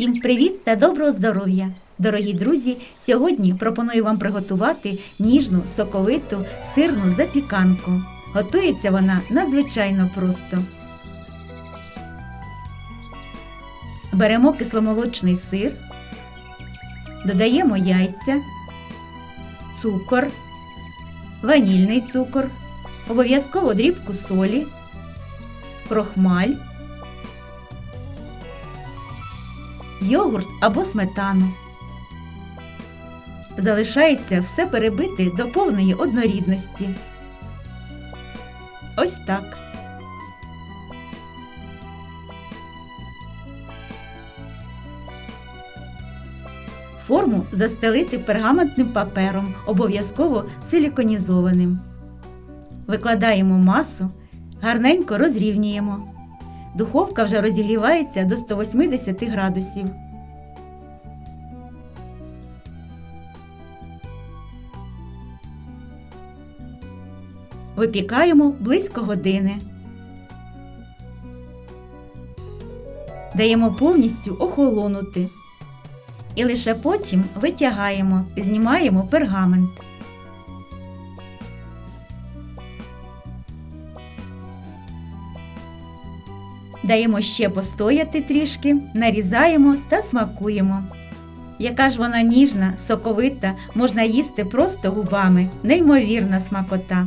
Всім привіт та доброго здоров'я! Дорогі друзі! Сьогодні пропоную вам приготувати ніжну, соковиту сирну запіканку. Готується вона надзвичайно просто. Беремо кисломолочний сир, додаємо яйця, цукор, ванільний цукор, обов'язково дрібку солі, крохмаль, йогурт або сметану. Залишається все перебити до повної однорідності. Ось так. Форму застелити пергаментним папером, обов'язково силіконізованим. Викладаємо масу, гарненько розрівнюємо. Духовка вже розігрівається до 180 градусів. Випікаємо близько години. Даємо повністю охолонути. І лише потім витягаємо, знімаємо пергамент. Даємо ще постояти трішки, нарізаємо та смакуємо. Яка ж вона ніжна, соковита, можна їсти просто губами, неймовірна смакота.